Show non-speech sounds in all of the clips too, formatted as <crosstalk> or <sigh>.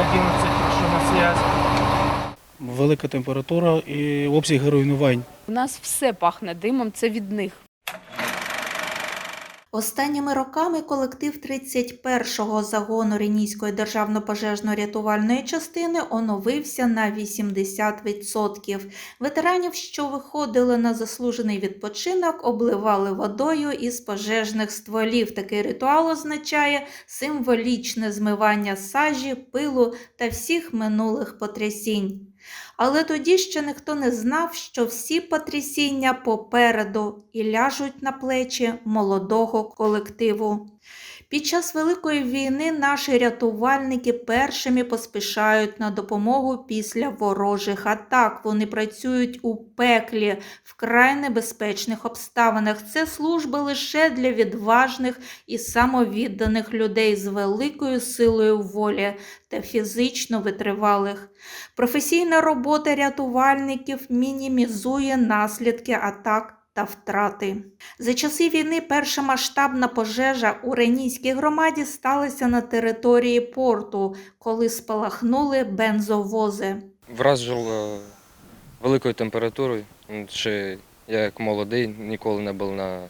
311, якщо на связь. Велика температура і обсяги руйнувань. У нас все пахне димом, це від них. Останніми роками колектив 31-го загону Ренійської державно-пожежно-рятувальної частини оновився на 80%. Ветеранів, що виходили на заслужений відпочинок, обливали водою із пожежних стволів. Такий ритуал означає символічне змивання сажі, пилу та всіх минулих потрясінь. Але тоді ще ніхто не знав, що всі потрясіння попереду і ляжуть на плечі молодого колективу. Під час Великої війни наші рятувальники першими поспішають на допомогу після ворожих атак. Вони працюють у пеклі в край небезпечних обставинах. Це служба лише для відважних і самовідданих людей з великою силою волі та фізично витривалих. Професійна робота рятувальників мінімізує наслідки атак та втрати. За часи війни перша масштабна пожежа у Ренійській громаді сталася на території порту, коли спалахнули бензовози. Вразило великою температурою. Ще я як молодий ніколи не був на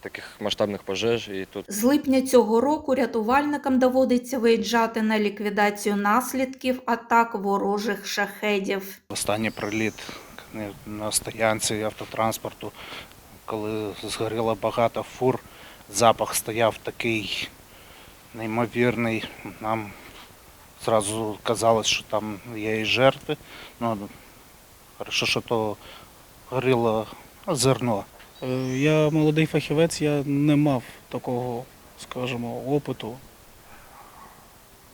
таких масштабних пожеж. І тут З липня цього року рятувальникам доводиться виїжджати на ліквідацію наслідків атак ворожих шахедів. Останній приліт на стоянці автотранспорту, коли згоріло багато фур, запах стояв такий неймовірний. Нам зразу казалось, що там є і жертви. Ну, хорошо, що то горіло зерно. Е, Я молодий фахівець, я не мав такого, скажімо, опиту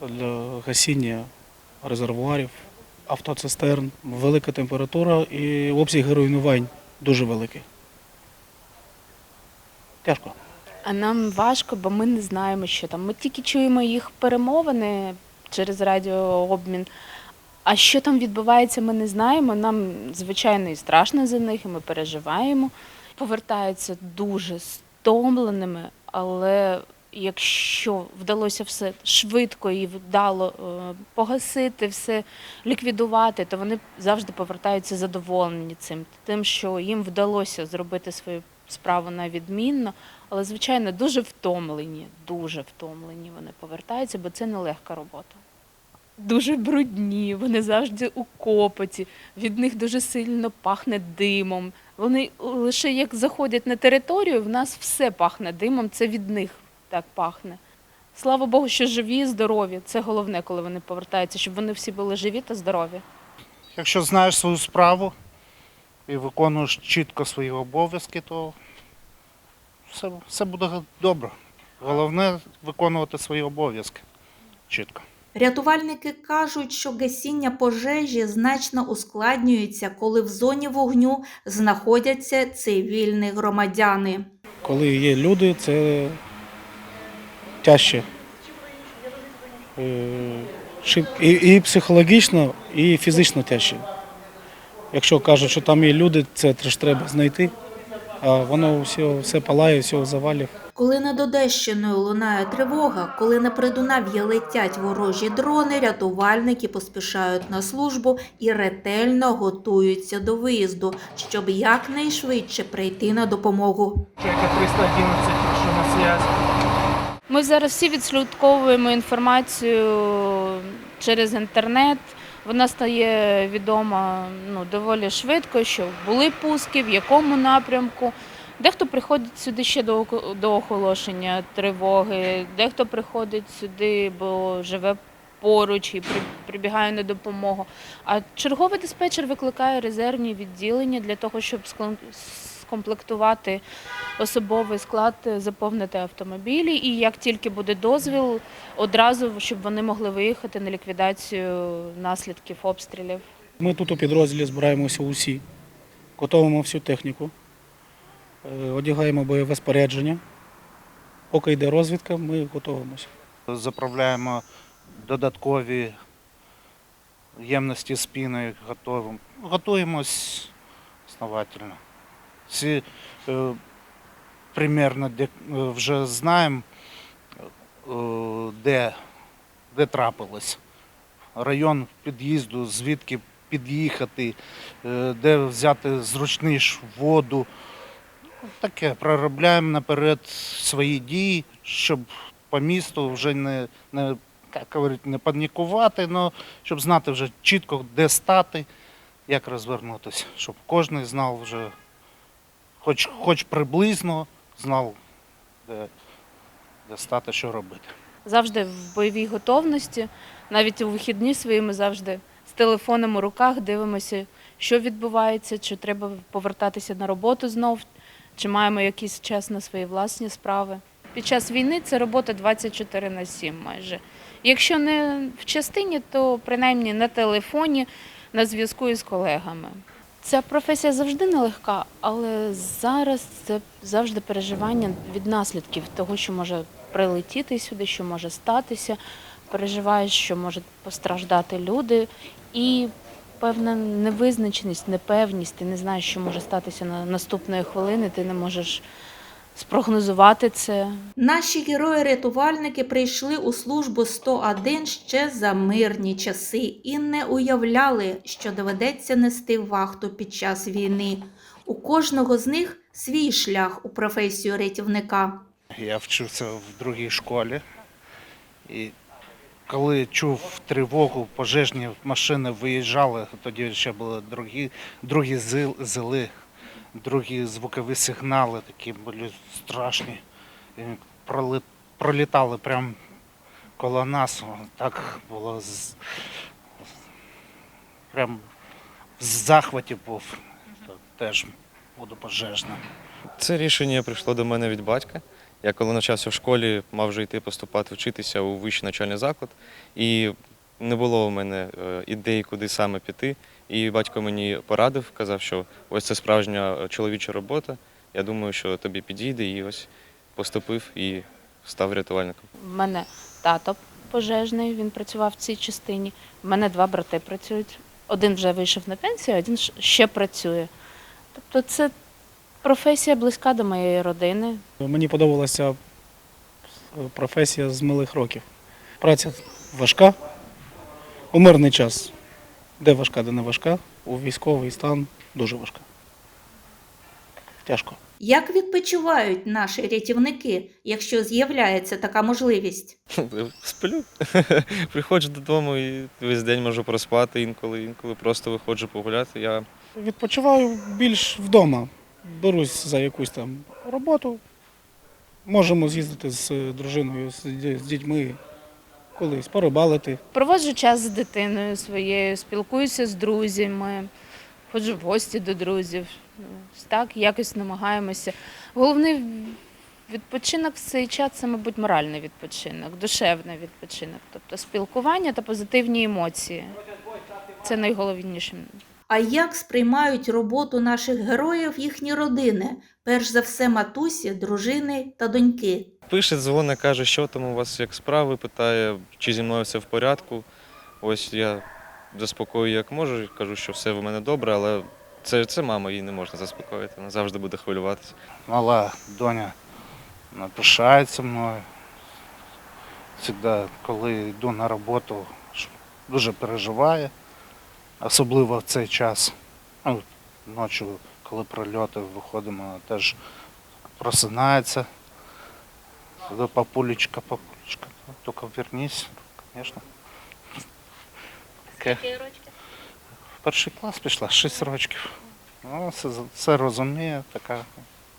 для гасіння резервуарів, автоцистерн. Велика температура і обсяги руйнувань дуже великі. Тяжко. А нам важко, бо ми не знаємо, що там. Ми тільки чуємо їх перемовини через радіообмін. А що там відбувається, ми не знаємо. Нам, звичайно, і страшно за них, і ми переживаємо. Повертаються дуже стомленими, але якщо вдалося все швидко і вдало е, погасити, все ліквідувати, то вони завжди повертаються задоволені цим, тим, що їм вдалося зробити свою справу на відмінно. Але, звичайно, дуже втомлені, дуже втомлені вони повертаються, бо це нелегка робота. Дуже брудні, вони завжди у копоті, від них дуже сильно пахне димом. Вони лише як заходять на територію, в нас все пахне димом, це від них так пахне. Слава Богу, що живі, і здорові. Це головне, коли вони повертаються, щоб вони всі були живі та здорові. Якщо знаєш свою справу і виконуєш чітко свої обов'язки, то все, все буде добре. Головне виконувати свої обов'язки чітко. Рятувальники кажуть, що гасіння пожежі значно ускладнюється, коли в зоні вогню знаходяться цивільні громадяни. Коли є люди, це тяжче. Е, І, і психологічно, і фізично тяжче. Якщо кажуть, що там є люди, це теж треба знайти, а воно все, все палає, все завалів. Коли над Одещиною лунає тривога, коли на придунав'я летять ворожі дрони, рятувальники поспішають на службу і ретельно готуються до виїзду, щоб якнайшвидше прийти на допомогу. Чека 311, якщо на зв'язку. Ми зараз всі відслідковуємо інформацію через інтернет. Вона стає відома ну, доволі швидко, що були пуски, в якому напрямку. Дехто приходить сюди ще до, до оголошення тривоги, дехто приходить сюди, бо живе поруч і при- прибігає на допомогу. А черговий диспетчер викликає резервні відділення для того, щоб скомплектувати особовий склад, заповнити автомобілі. І як тільки буде дозвіл, одразу щоб вони могли виїхати на ліквідацію наслідків обстрілів. Ми тут у підрозділі збираємося усі, готуємо всю техніку, е, одягаємо бойове спорядження. Поки йде розвідка, ми готуємося. Заправляємо додаткові ємності з піною, готуємо. Готуємось основательно. Всі е, примерно де, е, вже знаємо, е, де, де трапилось. район під'їзду, звідки під'їхати, е, де взяти зручний ж воду. Таке проробляємо наперед свої дії, щоб по місту вже не, не як говорять, не панікувати, але щоб знати вже чітко, де стати, як розвернутися, щоб кожен знав вже, хоч, хоч приблизно знав, де, де стати, що робити. Завжди в бойовій готовності, навіть у вихідні свої ми завжди з телефоном у руках дивимося, що відбувається, чи треба повертатися на роботу знов, чи маємо якийсь час на свої власні справи. Під час війни це робота 24 на 7 майже. Якщо не в частині, то принаймні на телефоні, на зв'язку із колегами. Ця професія завжди нелегка, але зараз це завжди переживання від наслідків того, що може прилетіти сюди, що може статися. Переживаєш, що можуть постраждати люди, і певна невизначеність, непевність. Ти не знаєш, що може статися на наступної хвилини. Ти не можеш спрогнозувати це. Наші герої-рятувальники прийшли у службу 101 ще за мирні часи і не уявляли, що доведеться нести вахту під час війни. У кожного з них свій шлях у професію рятівника. Я вчився в другій школі. І коли чув тривогу, пожежні машини виїжджали, тоді ще були другі, другі зил- зили, другі звукові сигнали, такі були страшні. Проли- пролітали прямо коло нас. Так було з, прям в захваті був. Теж буду пожежним. Це рішення прийшло до мене від батька. Я коли навчався в школі, мав вже йти поступати вчитися у вищий навчальний заклад, і не було у мене е, ідеї, куди саме піти. І батько мені порадив, казав, що ось це справжня е, чоловіча робота. Я думаю, що тобі підійде, і ось поступив і став рятувальником. В мене тато пожежний, він працював в цій частині. В мене два брати працюють. Один вже вийшов на пенсію, один ще працює. Тобто це професія близька до моєї родини. Мені подобалася професія з малих років. Праця важка. У мирний час. Де важка, де не важка. У військовий стан дуже важка. Тяжко. Як відпочивають наші рятівники, якщо з'являється така можливість? Сплю. <laughs> Приходжу додому і весь день можу проспати, інколи, інколи просто виходжу погуляти. Я Відпочиваю більш вдома. Берусь за якусь там роботу. Можемо з'їздити з дружиною, з дітьми, колись порибалити. Проводжу час з дитиною своєю, спілкуюся з друзями, ходжу в гості до друзів. Так, якось намагаємося. Головний відпочинок в цей час це, мабуть, моральний відпочинок, душевний відпочинок. Тобто спілкування та позитивні емоції. Це найголовніше. А як сприймають роботу наших героїв їхні родини? Перш за все, матусі, дружини та доньки. Пише, дзвонить, каже, що там у вас як справи, питає, чи зі мною все в порядку. Ось я заспокоюю як можу, кажу, що все в мене добре, але це, це мама, її не можна заспокоїти, вона завжди буде хвилюватися. Мала доня вона пишається мною. Завжди, коли йду на роботу, дуже переживає, особливо в цей час. Ну, ночі, коли прольоти виходимо, теж просинається. Сюди папулечка, папулечка, ну, тільки вернись, звісно. Таке. В перший клас пішла, 6 років. Ну, все, все розуміє, така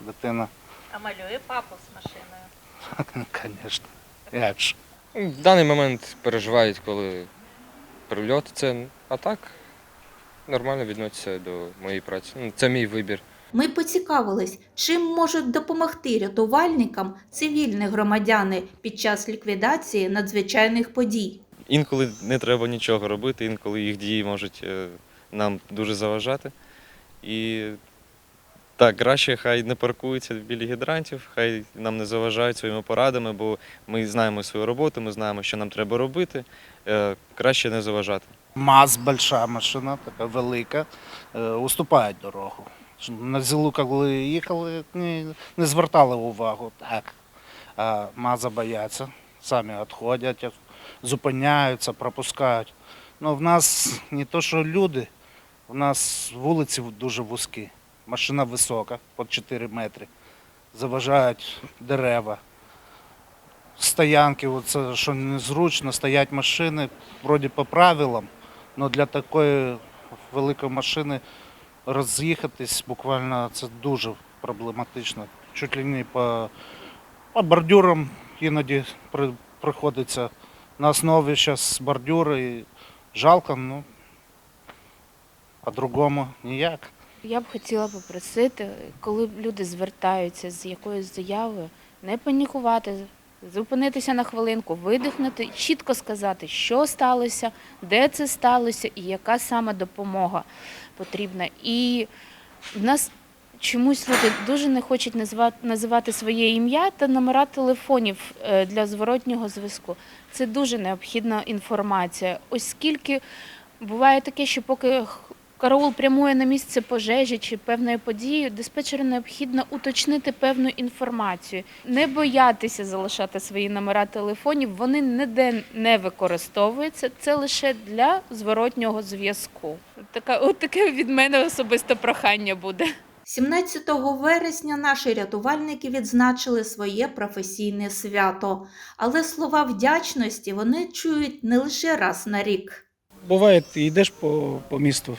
дитина. А малює папу з машиною. Звісно. Як ж. В даний момент переживають, коли прильот, це, а так нормально відносяться до моєї праці. Ну, Це мій вибір. Ми поцікавились, чим можуть допомогти рятувальникам цивільні громадяни під час ліквідації надзвичайних подій. Інколи не треба нічого робити, інколи їх дії можуть е, нам дуже заважати. І так, краще хай не паркуються біля гідрантів, хай нам не заважають своїми порадами, бо ми знаємо свою роботу, ми знаємо, що нам треба робити. Е, Краще не заважати. МАЗ, большая машина, така велика, е, уступають дорогу. На зілу, коли їхали, не, не звертали увагу. Так. А МАЗа бояться, самі відходять, зупиняються, пропускають. Ну, в нас не то, що люди, у нас вулиці дуже вузькі, машина висока, по 4 метри. Заважають дерева. Стоянки, оце, що незручно, стоять машини, вроді по правилам, але для такої великої машини роз'їхатись буквально це дуже проблематично. Чуть ли не по, по бордюрам іноді при, приходиться на основі зараз бордюри. І жалко, ну по-другому ніяк. Я б хотіла попросити, коли люди звертаються з якоюсь заявою, не панікувати, зупинитися на хвилинку, видихнути, чітко сказати, що сталося, де це сталося і яка саме допомога потрібна. І в нас чомусь люди дуже не хочуть називати, своє ім'я та номера телефонів е, для зворотнього зв'язку. Це дуже необхідна інформація, оскільки буває таке, що поки караул прямує на місце пожежі чи певної події, диспетчеру необхідно уточнити певну інформацію, не боятися залишати свої номера телефонів. Вони ніде не використовуються. Це лише для зворотнього зв'язку. Така, от таке від мене особисто прохання буде. 17 вересня наші рятувальники відзначили своє професійне свято, але слова вдячності вони чують не лише раз на рік. Буває, ти йдеш по, по місту.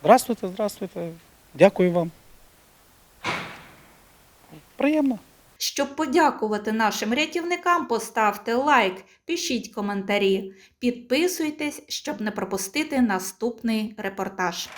Здравствуйте, здравствуйте. Дякую вам. Приємно. Щоб подякувати нашим рятівникам, поставте лайк, пишіть коментарі, підписуйтесь, щоб не пропустити наступний репортаж.